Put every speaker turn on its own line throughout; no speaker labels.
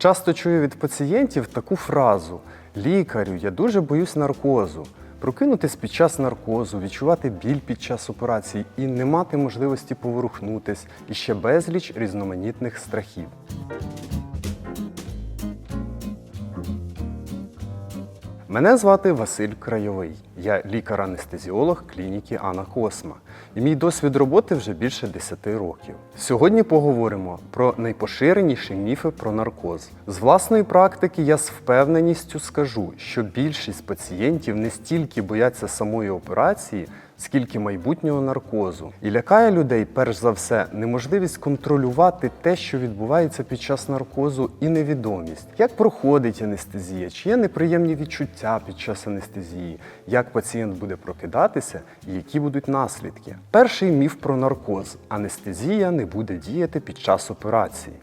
Часто чую від пацієнтів таку фразу: лікарю, я дуже боюсь наркозу. Прокинутись під час наркозу, відчувати біль під час операції і не мати можливості поворухнутись, і ще безліч різноманітних страхів. Мене звати Василь Крайовий. Я лікар-анестезіолог клініки Ана Косма. І мій досвід роботи вже більше 10 років. Сьогодні поговоримо про найпоширеніші міфи про наркоз. З власної практики я з впевненістю скажу, що більшість пацієнтів не стільки бояться самої операції, скільки майбутнього наркозу. І лякає людей, перш за все, неможливість контролювати те, що відбувається під час наркозу, і невідомість, як проходить анестезія, чи є неприємні відчуття під час анестезії, як пацієнт буде прокидатися і які будуть наслідки. Перший міф про наркоз: анестезія не буде діяти під час операції.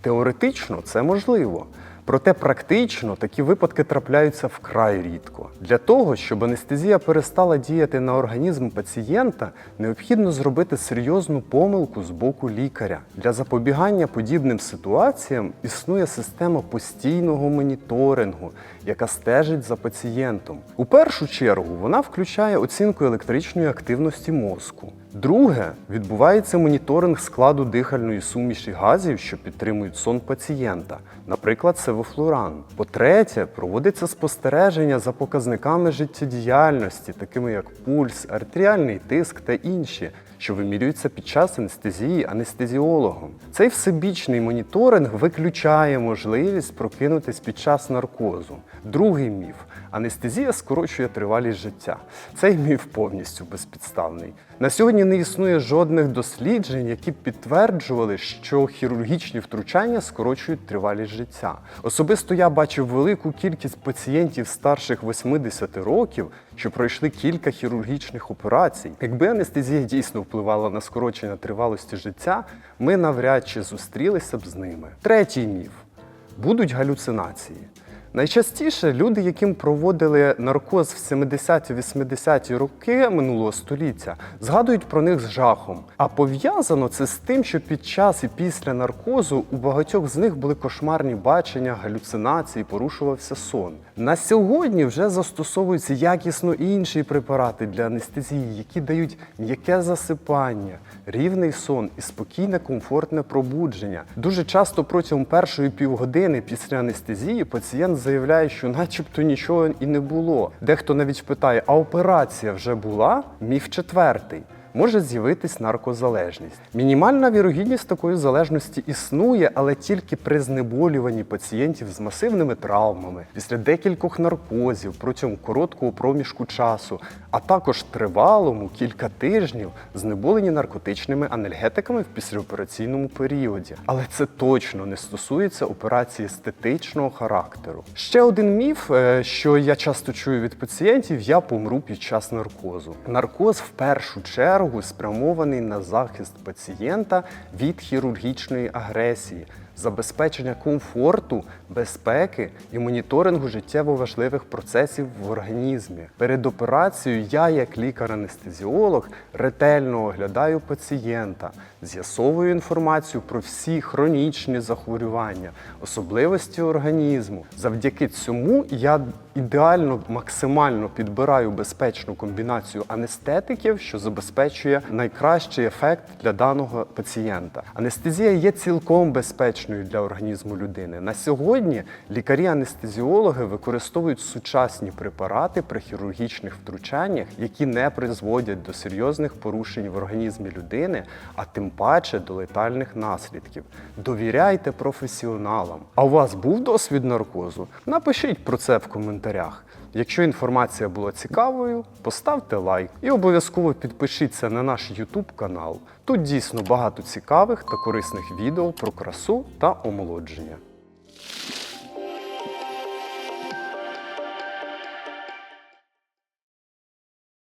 Теоретично це можливо. Проте практично такі випадки трапляються вкрай рідко. Для того, щоб анестезія перестала діяти на організм пацієнта, необхідно зробити серйозну помилку з боку лікаря. Для запобігання подібним ситуаціям існує система постійного моніторингу, яка стежить за пацієнтом. У першу чергу вона включає оцінку електричної активності мозку. Друге, відбувається моніторинг складу дихальної суміші газів, що підтримують сон пацієнта, наприклад, севофлуран. По-третє, проводиться спостереження за показниками життєдіяльності, такими як пульс, артеріальний тиск та інші, що вимірюються під час анестезії анестезіологом. Цей всебічний моніторинг виключає можливість прокинутись під час наркозу. Другий міф. Анестезія скорочує тривалість життя. Цей міф повністю безпідставний. На сьогодні не існує жодних досліджень, які б підтверджували, що хірургічні втручання скорочують тривалість життя. Особисто я бачив велику кількість пацієнтів старших 80 років, що пройшли кілька хірургічних операцій. Якби анестезія дійсно впливала на скорочення тривалості життя, ми навряд чи зустрілися б з ними. Третій міф будуть галюцинації. Найчастіше люди, яким проводили наркоз в 70-80-ті роки минулого століття, згадують про них з жахом. А пов'язано це з тим, що під час і після наркозу у багатьох з них були кошмарні бачення, галюцинації, порушувався сон. На сьогодні вже застосовуються якісно інші препарати для анестезії, які дають м'яке засипання, рівний сон і спокійне, комфортне пробудження. Дуже часто протягом першої півгодини після анестезії пацієнт заявляє, що начебто нічого і не було. Дехто навіть питає, а операція вже була? Міф четвертий. Може з'явитись наркозалежність. Мінімальна вірогідність такої залежності існує, але тільки при знеболюванні пацієнтів з масивними травмами, після декількох наркозів протягом короткого проміжку часу, а також тривалому кілька тижнів знеболені наркотичними анальгетиками в післяопераційному періоді. Але це точно не стосується операції естетичного характеру. Ще один міф, е, що я часто чую від пацієнтів: я помру під час наркозу. Наркоз в першу чергу спрямований на захист пацієнта від хірургічної агресії. Забезпечення комфорту, безпеки і моніторингу життєво важливих процесів в організмі. Перед операцією я, як лікар-анестезіолог, ретельно оглядаю пацієнта, з'ясовую інформацію про всі хронічні захворювання, особливості організму. Завдяки цьому я ідеально максимально підбираю безпечну комбінацію анестетиків, що забезпечує найкращий ефект для даного пацієнта. Анестезія є цілком безпечною для організму людини. На сьогодні лікарі-анестезіологи використовують сучасні препарати при хірургічних втручаннях, які не призводять до серйозних порушень в організмі людини, а тим паче до летальних наслідків. Довіряйте професіоналам. А у вас був досвід наркозу? Напишіть про це в коментарях. Якщо інформація була цікавою, поставте лайк і обов'язково підпишіться на наш YouTube канал. Тут дійсно багато цікавих та корисних відео про красу та омолодження.